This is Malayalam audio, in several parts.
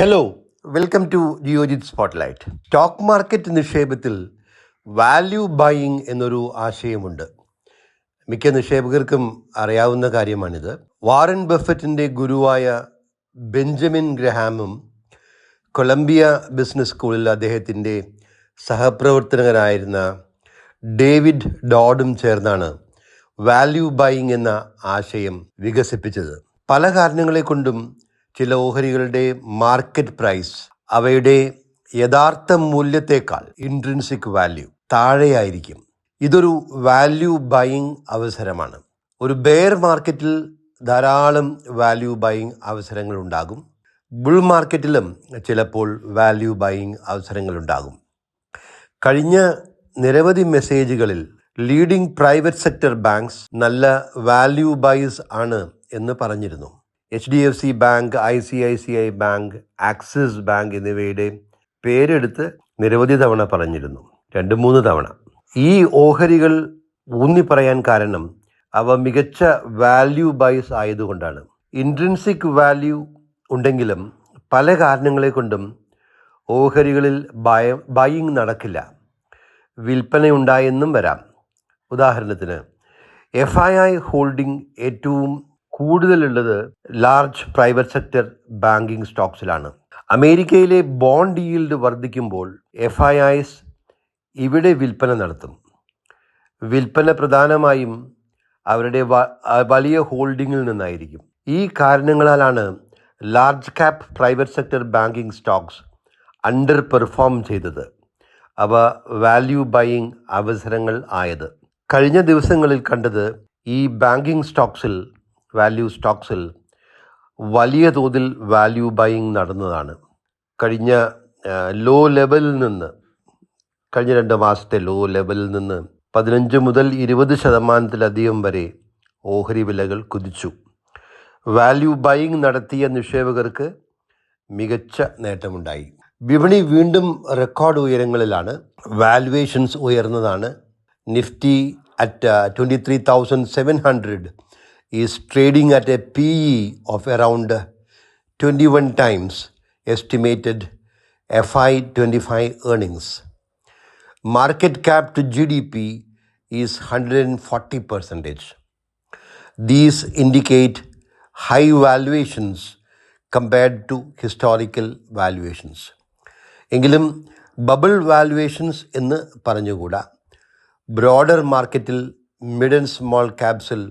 Hello welcome to Geojit spotlight stock market നിക്ഷേപത്തിൽ value buying എന്നൊരു ആശയമുണ്ട്. മിക്ക നിക്ഷേപകർക്കും അറിയാവുന്ന കാര്യമാണിത്. വാറൻ ബഫറ്റിന്റെ ഗുരുവായ ബെഞ്ചമിൻ ഗ്രഹാമും കൊളംബിയ ബിസിനസ് സ്കൂളിൽ അദ്ദേഹത്തിന്റെ സഹപ്രവർത്തകനായിരുന്ന ഡേവിഡ് ഡോഡും ചേർന്നാണ് വാല്യൂ ബൈയിങ് എന്ന ആശയം വികസിപ്പിച്ചത്. പല കാരണങ്ങളെ കൊണ്ടും ചില ഓഹരികളുടെ മാർക്കറ്റ് പ്രൈസ് അവയുടെ യഥാർത്ഥ മൂല്യത്തേക്കാൾ ഇൻട്രൻസിക് വാല്യൂ താഴെയായിരിക്കും. ഇതൊരു വാല്യൂ ബൈയിങ് അവസരമാണ്. ഒരു ബെയർ മാർക്കറ്റിൽ ധാരാളം വാല്യൂ ബൈയിങ് അവസരങ്ങൾ ഉണ്ടാകും. ബുൾ മാർക്കറ്റിലും ചിലപ്പോൾ വാല്യൂ ബൈയിങ് അവസരങ്ങൾ ഉണ്ടാകും. കഴിഞ്ഞ നിരവധി മെസ്സേജുകളിൽ ലീഡിംഗ് പ്രൈവറ്റ് സെക്ടർ ബാങ്ക്സ് നല്ല വാല്യൂ ബൈസ് ആണ് എന്ന് പറഞ്ഞിരുന്നു. H D F C bank I C I C I bank Axis bank എന്നിവയുടെ പേരെടുത്ത് നിരവധി തവണ പറഞ്ഞിരുന്നു. രണ്ട് മൂന്ന് തവണ. ഈ ഓഹരികൾ ഊന്നി പറയാൻ കാരണം അവ മികച്ച വാല്യൂ ബൈസ് ആയതുകൊണ്ടാണ്. ഇൻട്രൻസിക് വാല്യൂ ഉണ്ടെങ്കിലും പല കാരണങ്ങളെ കൊണ്ടും ഓഹരികളിൽ ബയ ബൈയിങ് നടക്കില്ല. വിൽപ്പനയുണ്ടായെന്നും വരാം. ഉദാഹരണത്തിന് എഫ് ഐ ഐ ഹോൾഡിംഗ് ഏറ്റവും കൂടുതലുള്ളത് ലാർജ് പ്രൈവറ്റ് സെക്ടർ ബാങ്കിങ് സ്റ്റോക്സിലാണ് അമേരിക്കയിലെ ബോണ്ട് ഈൽഡ് വർദ്ധിക്കുമ്പോൾ എഫ് ഐ ഐസ് ഇവിടെ വിൽപ്പന നടത്തും. വിൽപ്പന പ്രധാനമായും അവരുടെ വലിയ ഹോൾഡിങ്ങിൽ നിന്നായിരിക്കും. ഈ കാരണങ്ങളാലാണ് large cap private sector banking stocks underperform ചെയ്തത്. അവ വാല്യൂ ബൈയിങ് അവസരങ്ങൾ ആയത്. കഴിഞ്ഞ ദിവസങ്ങളിൽ കണ്ടത് ഈ ബാങ്കിങ് സ്റ്റോക്സിൽ വാല്യൂ സ്റ്റോക്സിൽ വലിയ തോതിൽ വാല്യൂ ബൈയിങ് നടന്നതാണ്. കഴിഞ്ഞ ലോ ലെവലിൽ നിന്ന് കഴിഞ്ഞ രണ്ട് മാസത്തെ ലോ ലെവലിൽ നിന്ന് പതിനഞ്ച് മുതൽ ഇരുപത് ശതമാനത്തിലധികം വരെ ഓഹരി വിലകൾ കുതിച്ചു. വാല്യൂ ബൈയിങ് നടത്തിയ നിക്ഷേപകർക്ക് മികച്ച നേട്ടമുണ്ടായി. വിപണി വീണ്ടും റെക്കോർഡ് ഉയരങ്ങളിലാണ്. വാല്യുവേഷൻസ് ഉയർന്നതാണ്. Nifty at twenty three thousand seven hundred Is trading at a P E of around twenty one times estimated F Y twenty five earnings market cap to GDP is 140 percentage. These indicate high valuations compared to historical valuations. എങ്കിലും ബബിൾ വാലുവേഷൻസ് എന്ന് പറഞ്ഞുകൂടാ ബ്രോഡർ മാർക്കറ്റിൽ മിഡ് ആൻഡ് സ്മോൾ ക്യാപ്സിൽ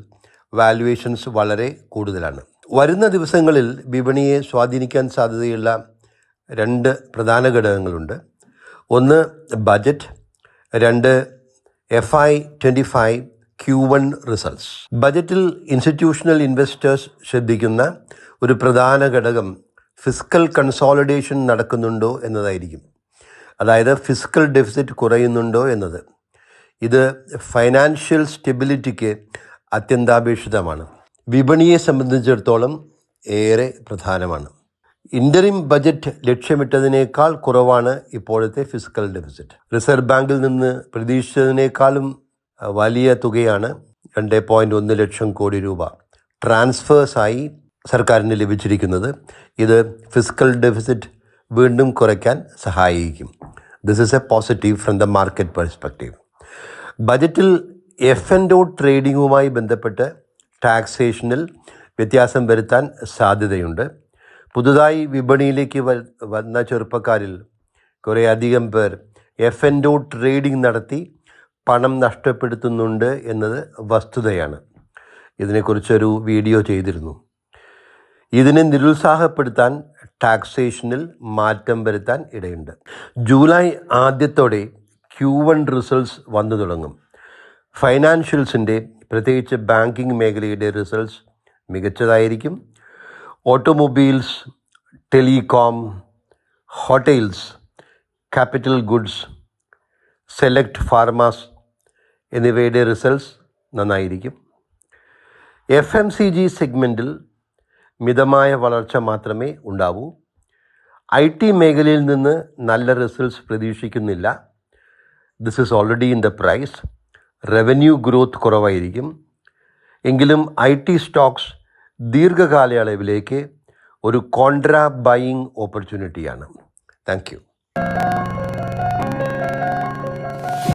വാലുവേഷൻസ് വളരെ കൂടുതലാണ്. വരുന്ന ദിവസങ്ങളിൽ വിപണിയെ സ്വാധീനിക്കാൻ സാധ്യതയുള്ള രണ്ട് പ്രധാന ഘടകങ്ങളുണ്ട്. ഒന്ന് ബജറ്റ് രണ്ട് F I twenty five Q one results ബജറ്റിൽ ഇൻസ്റ്റിറ്റ്യൂഷണൽ ഇൻവെസ്റ്റേഴ്സ് ശ്രദ്ധിക്കുന്ന ഒരു പ്രധാന ഘടകം ഫിസിക്കൽ കൺസോളിഡേഷൻ നടക്കുന്നുണ്ടോ എന്നതായിരിക്കും. അതായത് ഫിസിക്കൽ ഡെഫിസിറ്റ് കുറയുന്നുണ്ടോ എന്നത്. ഇത് ഫൈനാൻഷ്യൽ സ്റ്റെബിലിറ്റിക്ക് അത്യന്താപേക്ഷിതമാണ്. വിപണിയെ സംബന്ധിച്ചിടത്തോളം ഏറെ പ്രധാനമാണ്. ഇന്ററിം ബജറ്റ് ലക്ഷ്യമിട്ടതിനേക്കാൾ കുറവാണ് ഇപ്പോഴത്തെ ഫിസിക്കൽ ഡെഫിസിറ്റ്. റിസർവ് ബാങ്കിൽ നിന്ന് പ്രതീക്ഷിച്ചതിനേക്കാളും വലിയ തുകയാണ് രണ്ട് പോയിന്റ് ഒന്ന് ലക്ഷം കോടി രൂപ ട്രാൻസ്ഫേഴ്സായി സർക്കാരിന് ലഭിച്ചിരിക്കുന്നത്. ഇത് ഫിസിക്കൽ ഡെഫിസിറ്റ് വീണ്ടും കുറയ്ക്കാൻ സഹായിക്കും. This is a positive from the market perspective ബജറ്റിൽ എഫ് എൻ ഡോ ട്രേഡിങ്ങുമായി ബന്ധപ്പെട്ട് ടാക്സേഷനിൽ വ്യത്യാസം വരുത്താൻ സാധ്യതയുണ്ട്. പുതുതായി വിപണിയിലേക്ക് വന്ന ചെറുപ്പക്കാരിൽ കുറേ അധികം പേർ എഫ് എൻ ഡോ ട്രേഡിംഗ് നടത്തി പണം നഷ്ടപ്പെടുത്തുന്നുണ്ട് എന്നത് വസ്തുതയാണ്. ഇതിനെക്കുറിച്ചൊരു വീഡിയോ ചെയ്തിരുന്നു. ഇതിനെ നിരുത്സാഹപ്പെടുത്താൻ ടാക്സേഷനിൽ മാറ്റം വരുത്താൻ ഇടയുണ്ട്. ജൂലൈ ആദ്യത്തോടെ ക്യൂ വൺ റിസൾട്ട്സ് വന്നു തുടങ്ങും. ഫൈനാൻഷ്യൽസിന്റെ പ്രത്യേകിച്ച് ബാങ്കിങ് മേഖലയുടെ റിസൾട്ട്സ് മികച്ചതായിരിക്കും. Automobiles telecom hotels capital goods select pharmas എന്നിവയുടെ റിസൾട്ട്സ് നന്നായിരിക്കും. എഫ് എം സി ജി സെഗ്മെന്റിൽ മിതമായ വളർച്ച മാത്രമേ ഉണ്ടാവൂ. ഐ ടി മേഖലയിൽ നിന്ന് നല്ല റിസൾട്ട്സ് പ്രതീക്ഷിക്കുന്നില്ല. This is already in the price revenue growth കുറവായിരിക്കും. എങ്കിലും ഐ ടി സ്റ്റോക്സ് ദീർഘകാലയളവിലേക്ക് ഒരു കോൺട്രാ ബൈയിങ് ഓപ്പർച്യൂണിറ്റിയാണ് താങ്ക് യു